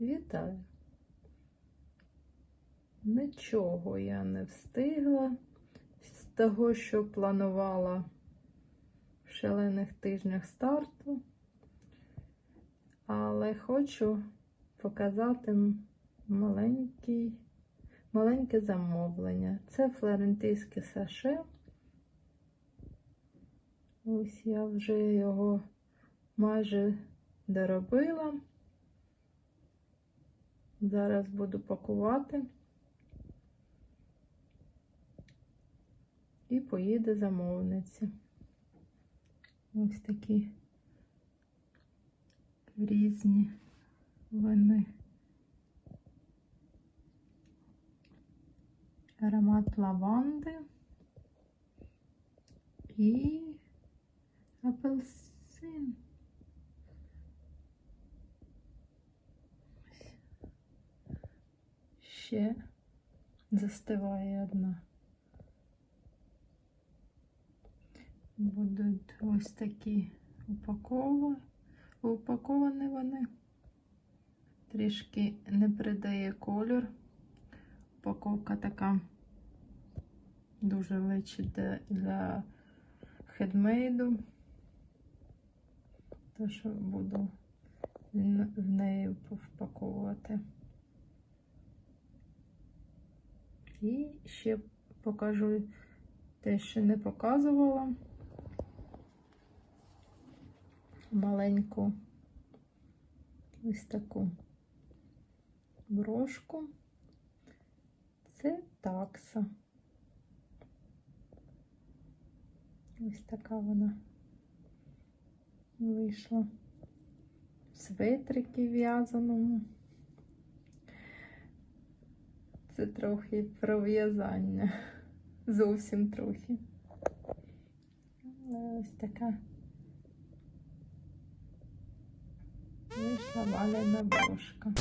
Вітаю! Нічого я не встигла з того, що планувала в шалених тижнях старту, але хочу показати маленький, маленьке замовлення. Це флорентійське саше. Ось я вже його майже доробила. Зараз буду пакувати і поїде замовниці. Ось такі різні вони. Аромат лаванди і апельсин. Ще застиває одна. Будуть ось такі упаковані, упаковані вони. Трішки не придає колір. Упаковка така дуже личить для, хедмейду. Тож буду в неї впаковувати. І ще покажу те, що не показувала. Маленьку ось таку брошку. Це такса. Ось така вона вийшла в светрики в'язаному. Це трохи про в'язання. Зовсім трохи. Але ось така вийшла валяна брошка.